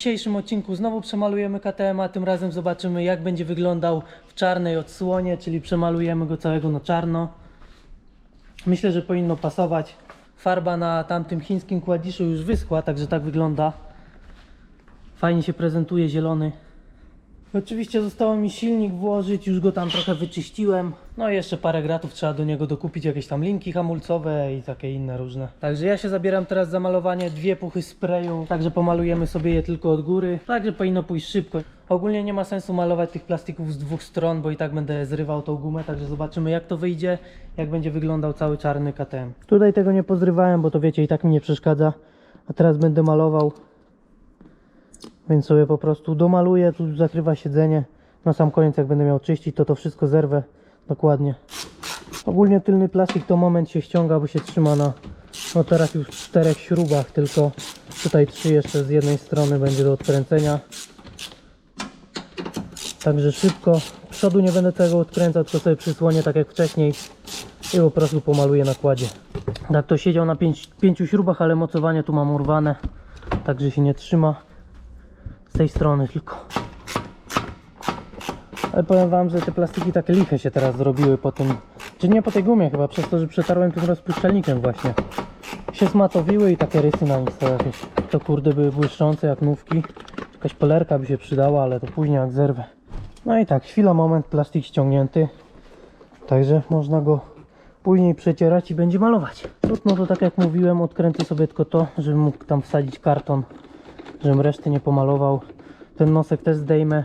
W dzisiejszym odcinku znowu przemalujemy KTM, a tym razem zobaczymy jak będzie wyglądał w czarnej odsłonie, czyli przemalujemy go całego na czarno. Myślę, że powinno pasować. Farba na tamtym chińskim kładiszu już wyschła, także tak wygląda. Fajnie się prezentuje zielony. Oczywiście zostało mi silnik włożyć, już go tam trochę wyczyściłem. No i jeszcze parę gratów trzeba do niego dokupić, jakieś tam linki hamulcowe i takie inne różne. Także ja się zabieram teraz za malowanie dwie puchy sprayu, także pomalujemy sobie je tylko od góry. Także powinno pójść szybko. Ogólnie nie ma sensu malować tych plastików z dwóch stron, bo i tak będę zrywał tą gumę, także zobaczymy jak to wyjdzie, jak będzie wyglądał cały czarny KTM. Tutaj tego nie pozrywałem, bo to wiecie i tak mi nie przeszkadza. A teraz będę malował więc sobie po prostu domaluję, tu zakrywa siedzenie. Na sam koniec jak będę miał czyścić, to to wszystko zerwę dokładnie. Ogólnie tylny plastik to moment się ściąga, bo się trzyma na no teraz już czterech śrubach, tylko tutaj trzy jeszcze z jednej strony będzie do odkręcenia. Także szybko. Przodu nie będę tego odkręcał, tylko sobie przysłonię tak jak wcześniej i po prostu pomaluję na kładzie. Tak to siedział na pięć, pięciu śrubach, ale mocowanie tu mam urwane, także się nie trzyma z tej strony tylko. Ale powiem wam, że te plastiki takie liche się teraz zrobiły po tym, czy nie po tej gumie chyba, przez to, że przetarłem tym rozpuszczalnikiem właśnie. Się smatowiły i takie rysy na nich są jakieś. To kurde były błyszczące jak nówki. Jakaś polerka by się przydała, ale to później jak zerwę. No i tak, chwila, moment, plastik ściągnięty. Także można go później przecierać i będzie malować. Trudno to tak jak mówiłem, odkręcę sobie tylko to, żebym mógł tam wsadzić karton żebym reszty nie pomalował. Ten nosek też zdejmę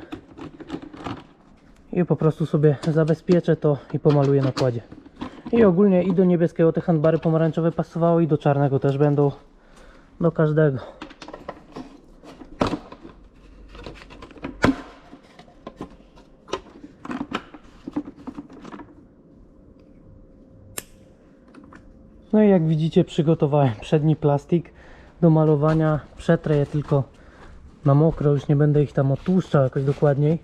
i po prostu sobie zabezpieczę to i pomaluję na kładzie. I ogólnie i do niebieskiego te handbary pomarańczowe pasowały i do czarnego też będą. Do każdego. No i jak widzicie przygotowałem przedni plastik do malowania. Przetrę je tylko na mokro, już nie będę ich tam otłuszczał jakoś dokładniej.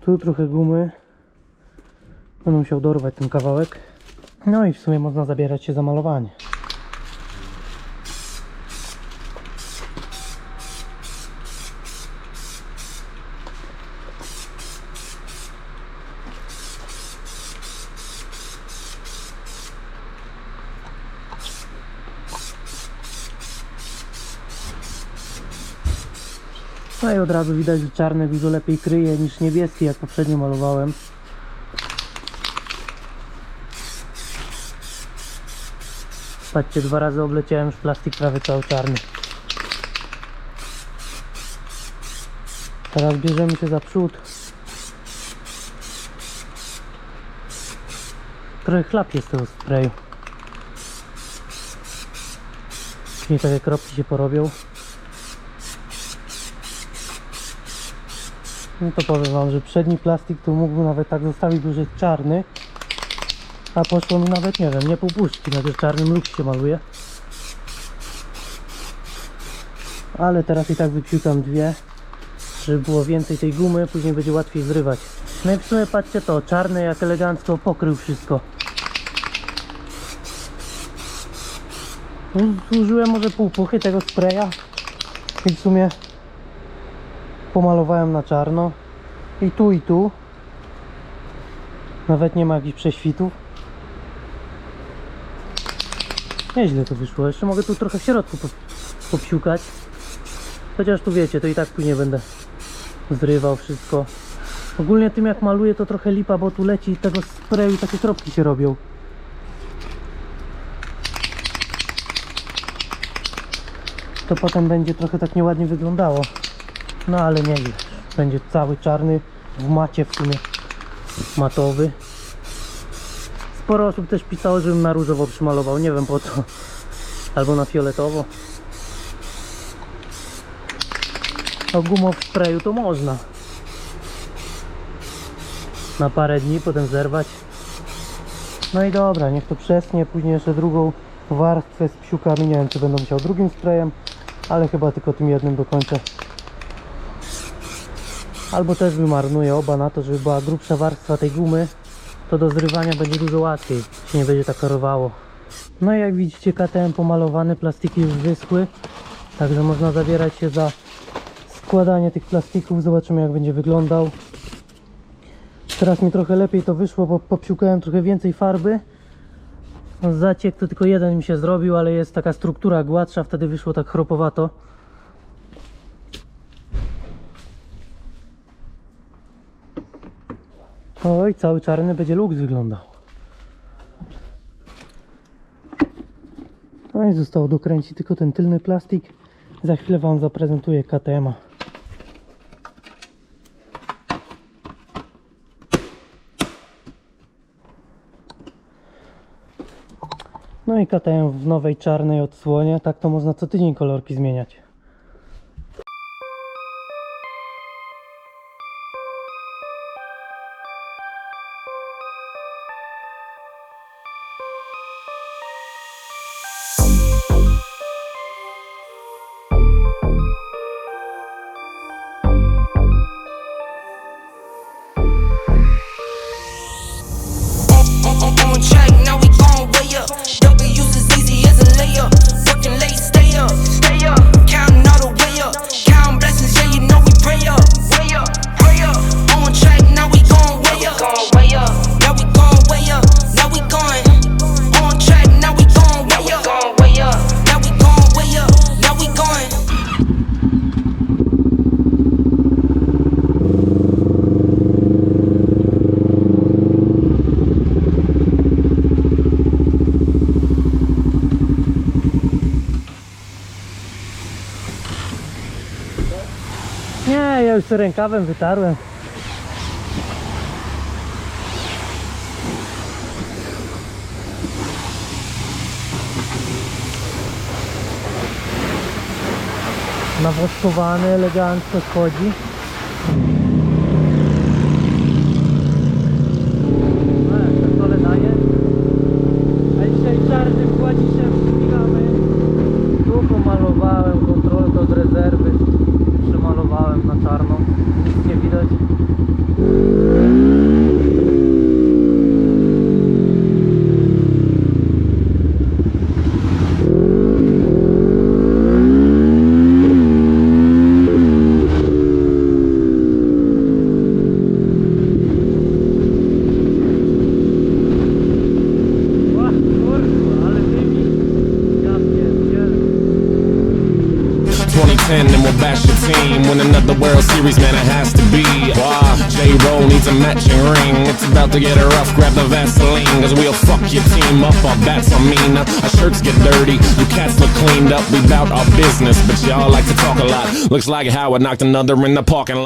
Tu trochę gumy. Będę musiał dorwać ten kawałek. No i w sumie można zabierać się za malowanie. No i od razu widać, że czarny dużo lepiej kryje niż niebieski, jak poprzednio malowałem. Patrzcie, dwa razy obleciałem już plastik prawie cały czarny. Teraz bierzemy się za przód. Trochę chlapie z tego sprayu. Później takie kropki się porobią. No to powiem wam, że przedni plastik tu mógłby nawet tak zostawić, że jest czarny. A poszło mi nawet, nie wiem, nie pół puszki, nawet czarnym luk się maluje. Ale teraz i tak wypsiukam dwie, żeby było więcej tej gumy, później będzie łatwiej zrywać. No i w sumie patrzcie to, czarny jak elegancko pokrył wszystko. Zużyłem może pół puchy tego spraya i w sumie pomalowałem na czarno. I tu i tu. Nawet nie ma jakichś prześwitów. Nieźle to wyszło, jeszcze mogę tu trochę w środku po- popsiukać chociaż tu wiecie, to i tak później będę zrywał wszystko. Ogólnie tym jak maluję to trochę lipa, bo tu leci tego sprayu takie kropki się robią. To potem będzie trochę tak nieładnie wyglądało no ale nie wiem, będzie cały czarny w macie w sumie matowy. Sporo osób też pisało, żebym na różowo przymalował, nie wiem po co. Albo na fioletowo. O gumą w sprayu to można. Na parę dni, potem zerwać. No i dobra, niech to przesnie, później jeszcze drugą warstwę z psiukami, nie wiem czy będę musiał drugim sprayem, ale chyba tylko tym jednym dokończę. Albo też wymarnuję oba na to, żeby była grubsza warstwa tej gumy, to do zrywania będzie dużo łatwiej, się nie będzie tak parowało. No i jak widzicie KTM pomalowany, plastiki już wyschły. Także można zabierać się za składanie tych plastików. Zobaczymy jak będzie wyglądał. Teraz mi trochę lepiej to wyszło, bo popsiukałem trochę więcej farby. Zaciek to tylko jeden mi się zrobił, ale jest taka struktura gładsza, wtedy wyszło tak chropowato. Oj, cały czarny będzie luks wyglądał. No i zostało dokręcić tylko ten tylny plastik. Za chwilę Wam zaprezentuję KTM-a. No i KTM w nowej czarnej odsłonie. Tak to można co tydzień kolorki zmieniać. Nie, ja już rękawem wytarłem. Nawoskowany, elegancko schodzi. No, jak to dole daje. A dzisiaj czarnym kładziszem śmigamy. Tu pomalowałem kontrolkę od rezerwy. Przemalowałem na czarno. Win another World Series, man, it has to be. Why? J. Roll needs a matching ring. It's about to get rough, grab the Vaseline. Cause we'll fuck your team up, our bats are mean. Our shirts get dirty, you cats look cleaned up. We bout our business, but y'all like to talk a lot. Looks like Howard knocked another in the parking lot.